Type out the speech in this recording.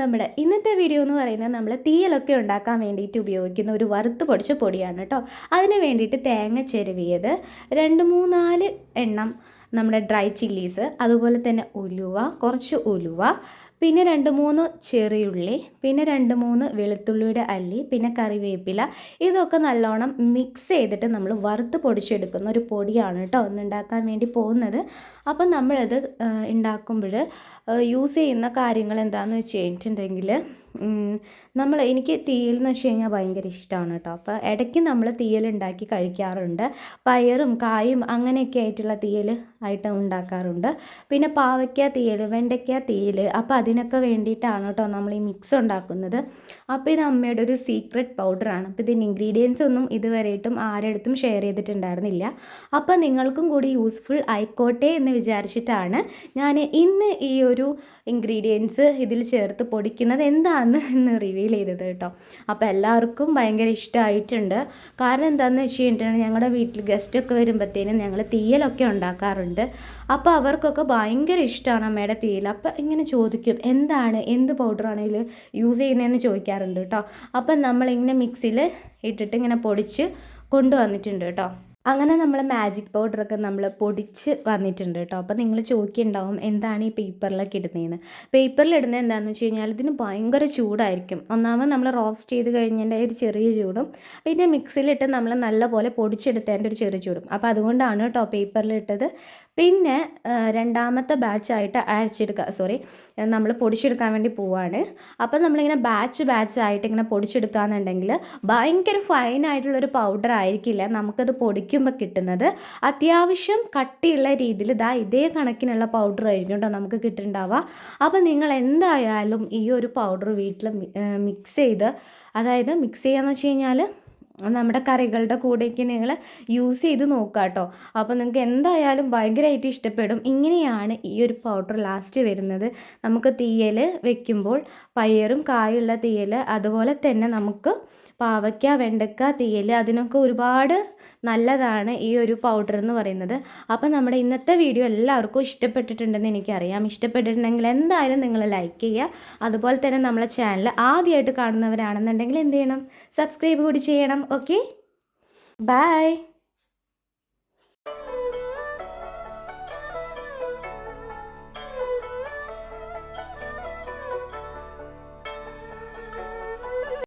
നമ്മുടെ ഇന്നത്തെ വീഡിയോ എന്ന് പറയുന്നത് നമ്മൾ തീയലൊക്കെ ഉണ്ടാക്കാൻ വേണ്ടിയിട്ട് ഉപയോഗിക്കുന്ന ഒരു വറുത്ത് പൊടിച്ച പൊടിയാണ് കേട്ടോ അതിന് വേണ്ടിയിട്ട് തേങ്ങ ചെരുവിയത്. രണ്ട് മൂന്നാൽ എണ്ണം നമ്മുടെ ഡ്രൈ ചില്ലീസ് അതുപോലെ തന്നെ ഉലുവ കുറച്ച് ഉലുവ പിന്നെ രണ്ട് മൂന്ന് ചെറിയുള്ളി പിന്നെ രണ്ട് മൂന്ന് വെളുത്തുള്ളിയുടെ അല്ലി പിന്നെ കറിവേപ്പില. ഇതൊക്കെ നല്ലോണം മിക്സ് ചെയ്തിട്ട് നമ്മൾ വറുത്ത് പൊടിച്ചെടുക്കുന്ന ഒരു പൊടിയാണ് കേട്ടോ ഒന്ന് ഉണ്ടാക്കാൻ വേണ്ടി പോകുന്നത്. അപ്പം നമ്മളത് ഉണ്ടാക്കുമ്പോൾ യൂസ് ചെയ്യുന്ന കാര്യങ്ങൾ എന്താണെന്ന് വെച്ച് കഴിഞ്ഞിട്ടുണ്ടെങ്കിൽ നമ്മൾ എനിക്ക് തീയൽ എന്ന് വെച്ച് കഴിഞ്ഞാൽ ഭയങ്കര ഇഷ്ടമാണ് കേട്ടോ. അപ്പോൾ ഇടയ്ക്ക് നമ്മൾ തീയൽ ഉണ്ടാക്കി കഴിക്കാറുണ്ട്. പയറും കായും അങ്ങനെയൊക്കെ ആയിട്ടുള്ള തീയൽ ആയിട്ട് ഉണ്ടാക്കാറുണ്ട്. പിന്നെ പാവയ്ക്ക തീയൽ വെണ്ടയ്ക്ക തീയൽ അപ്പോൾ അതിനൊക്കെ വേണ്ടിയിട്ടാണ് കേട്ടോ നമ്മൾ ഈ മിക്സ് ഉണ്ടാക്കുന്നത്. അപ്പോൾ ഇത് അമ്മയുടെ ഒരു സീക്രട്ട് പൗഡറാണ് അപ്പോൾ ഇതിന്റെ ഇൻഗ്രീഡിയൻസ് ഒന്നും ഇതുവരെയായിട്ടും ആരെടുത്തും ഷെയർ ചെയ്തിട്ടുണ്ടായിരുന്നില്ല. അപ്പോൾ നിങ്ങൾക്കും കൂടി യൂസ്ഫുൾ ആയിക്കോട്ടെ എന്ന് വിചാരിച്ചിട്ടാണ് ഞാൻ ഇന്ന് ഈ ഒരു ഇൻഗ്രീഡിയൻസ് ഇതിൽ ചേർത്ത് പൊടിക്കുന്നത്. എന്താണെന്ന് ഇന്ന് റിവീൽ ചെയ്തത് കേട്ടോ. അപ്പോൾ എല്ലാവർക്കും ഭയങ്കര ഇഷ്ടമായിട്ടുണ്ട് കാരണം എന്താണെന്ന് വെച്ച് കഴിഞ്ഞിട്ടുണ്ടെങ്കിൽ ഞങ്ങളുടെ വീട്ടിൽ ഗസ്റ്റൊക്കെ വരുമ്പോഴത്തേനും ഞങ്ങൾ തീയലൊക്കെ ഉണ്ടാക്കാറുണ്ട്. അപ്പോൾ അവർക്കൊക്കെ ഭയങ്കര ഇഷ്ടമാണ് അമ്മയുടെ തീയൽ. അപ്പോൾ ഇങ്ങനെ ചോദിക്കും എന്താണ്? എന്ത് പൗഡറാണെങ്കിൽ യൂസ് ചെയ്യുന്നതെന്ന് ചോദിക്കാറുണ്ട് കേട്ടോ. അപ്പം നമ്മളിങ്ങനെ മിക്സിയിൽ ഇട്ടിട്ട് ഇങ്ങനെ പൊടിച്ച് കൊണ്ടുവന്നിട്ടുണ്ട് കേട്ടോ. അങ്ങനെ നമ്മൾ മാജിക് പൗഡറൊക്കെ നമ്മൾ പൊടിച്ച് വന്നിട്ടുണ്ട് കേട്ടോ അപ്പോൾ നിങ്ങൾ ചോദിക്കുന്നുണ്ടാവും എന്താണ് ഈ പേപ്പറിലൊക്കെ ഇടുന്നതെന്ന് പേപ്പറിൽ ഇടുന്നത് എന്താണെന്ന് വെച്ച് കഴിഞ്ഞാൽ ഇതിന് ഭയങ്കര ചൂടായിരിക്കും. ഒന്നാമത് നമ്മൾ റോസ്റ്റ് ചെയ്ത് കഴിഞ്ഞതിന്റെ ഒരു ചെറിയ ചൂടും പിന്നെ മിക്സിയിലിട്ട് നമ്മൾ നല്ലപോലെ പൊടിച്ചെടുത്തതിന്റെ ഒരു ചെറിയ ചൂടും. അപ്പോൾ അതുകൊണ്ടാണ് കേട്ടോ പേപ്പറിൽ ഇട്ടത്. പിന്നെ രണ്ടാമത്തെ ബാച്ചായിട്ട് അരച്ചെടുക്കുക സോറി നമ്മൾ പൊടിച്ചെടുക്കാൻ വേണ്ടി പോവാണ്. അപ്പോൾ നമ്മളിങ്ങനെ ബാച്ച് ബാച്ച് ആയിട്ട് ഇങ്ങനെ പൊടിച്ചെടുക്കുകയെന്നുണ്ടെങ്കിൽ ഭയങ്കര ഫൈൻ ആയിട്ടുള്ളൊരു പൗഡർ ആയിരിക്കില്ല. നമുക്കത് പൊടിക്കുമ്പോൾ കിട്ടുന്നത് അത്യാവശ്യം കട്ടിയുള്ള രീതിയിൽ ഇതാ ഇതേ കണക്കിനുള്ള പൗഡർ ആയിരിക്കും കേട്ടോ നമുക്ക് കിട്ടുന്നുണ്ടാവുക അപ്പോൾ നിങ്ങൾ എന്തായാലും ഈ ഒരു പൗഡർ വീട്ടിൽ മിക്സ് ചെയ്ത് അതായത് മിക്സ് ചെയ്യാന്ന് വെച്ച് കഴിഞ്ഞാൽ നമ്മുടെ കറികളുടെ കൂടെയൊക്കെ നിങ്ങൾ യൂസ് ചെയ്ത് നോക്കുക കേട്ടോ. അപ്പോൾ നിങ്ങൾക്ക് എന്തായാലും ഭയങ്കരമായിട്ട് ഇഷ്ടപ്പെടും. ഇങ്ങനെയാണ് ഈ ഒരു പൗഡർ ലാസ്റ്റ് വരുന്നത്. നമുക്ക് തീയൽ വെക്കുമ്പോൾ പയറും കായുള്ള തീയൽ അതുപോലെ തന്നെ നമുക്ക് പാവയ്ക്ക വെണ്ടക്ക തീയൽ അതിനൊക്കെ ഒരുപാട് നല്ലതാണ് ഈ ഒരു പൗഡർ എന്ന് പറയുന്നത്. അപ്പോൾ നമ്മുടെ ഇന്നത്തെ വീഡിയോ എല്ലാവർക്കും ഇഷ്ടപ്പെട്ടിട്ടുണ്ടെന്ന് എനിക്കറിയാം. ഇഷ്ടപ്പെട്ടിട്ടുണ്ടെങ്കിൽ എന്തായാലും നിങ്ങൾ ലൈക്ക് ചെയ്യുക. അതുപോലെ തന്നെ നമ്മളെ ചാനൽ ആദ്യമായിട്ട് കാണുന്നവരാണെന്നുണ്ടെങ്കിൽ എന്ത് ചെയ്യണം? സബ്സ്ക്രൈബ് കൂടി ചെയ്യണം. Okay bye